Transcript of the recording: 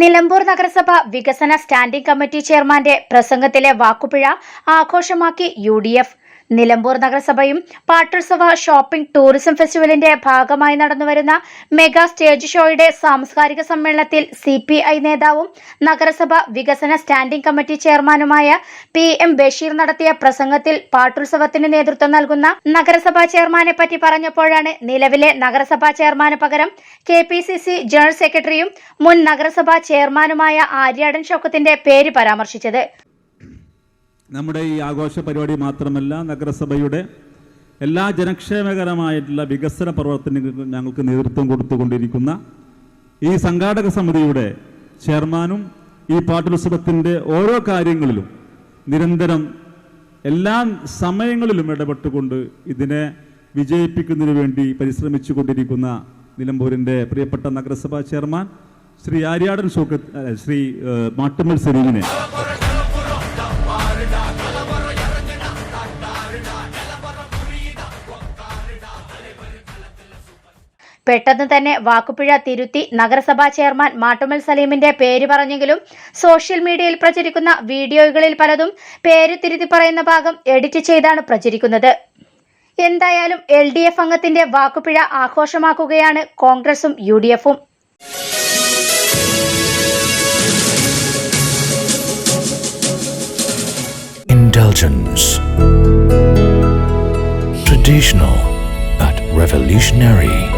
Nilambur നഗരസഭ വികസന standing committee ചെയർമാന്റെ പ്രസംഗത്തിലെ വാക്കുപിഴ ആഘോഷമാക്കി യു ഡി എഫ്. നിലമ്പൂർ നഗരസഭയും പാട്ടർസഭ ഷോപ്പിംഗ് ടൂറിസം ഫെസ്റ്റിവലിന്റെ ഭാഗമായി നടന്നുവരുന്ന മെഗാ സ്റ്റേജ് ഷോയുടെ സാംസ്കാരിക സമ്മേളനത്തിൽ സി പി ഐ നേതാവും നഗരസഭ വികസന സ്റ്റാൻഡിംഗ് കമ്മിറ്റി ചെയർമാനുമായ പി എം ബഷീർ നടത്തിയ പ്രസംഗത്തിൽ പാട്ടുത്സവത്തിന് നേതൃത്വം നൽകുന്ന നഗരസഭാ ചെയർമാനെ പറ്റി പറഞ്ഞപ്പോഴാണ് നിലവിലെ നഗരസഭാ ചെയർമാന് പകരം K P C C general സെക്രട്ടറിയും മുൻ നഗരസഭാ ചെയർമാനുമായ ആര്യാടൻ ഷൗക്കത്തിന്റെ പേര് പരാമർശിച്ചത്. നമ്മുടെ ഈ ആഘോഷ പരിപാടി മാത്രമല്ല നഗരസഭയുടെ എല്ലാ ജനക്ഷേമകരമായിട്ടുള്ള വികസന പ്രവർത്തനങ്ങൾക്ക് ഞങ്ങൾക്ക് നേതൃത്വം കൊടുത്തുകൊണ്ടിരിക്കുന്ന ഈ സംഘാടക സമിതിയുടെ ചെയർമാനും ഈ പാട്ടുത്സവത്തിന്റെ ഓരോ കാര്യങ്ങളിലും നിരന്തരം എല്ലാ സമയങ്ങളിലും ഇടപെട്ടുകൊണ്ട് ഇതിനെ വിജയിപ്പിക്കുന്നതിന് വേണ്ടി പരിശ്രമിച്ചു കൊണ്ടിരിക്കുന്ന നിലമ്പൂരിന്റെ പ്രിയപ്പെട്ട നഗരസഭാ ചെയർമാൻ ശ്രീ ആര്യാടൻ ഷോക്കത്ത് ശ്രീ മാട്ടുമൽ സലീമിനെ. പെട്ടെന്ന് തന്നെ വാക്കുപിഴ തിരുത്തി നഗരസഭാ ചെയർമാൻ മാട്ടുമൽ സലീമിന്റെ പേര് പറഞ്ഞെങ്കിലും സോഷ്യൽ മീഡിയയിൽ പ്രചരിക്കുന്ന വീഡിയോകളിൽ പലതും പേര് തിരുത്തി പറയുന്ന ഭാഗം എഡിറ്റ് ചെയ്താണ് പ്രചരിക്കുന്നത് എന്തായാലും എൽ ഡി എഫ് അംഗത്തിന്റെ വാക്കുപിഴ ആഘോഷമാക്കുകയാണ് കോൺഗ്രസും യു ഡി എഫും Indulgence. Traditional but revolutionary.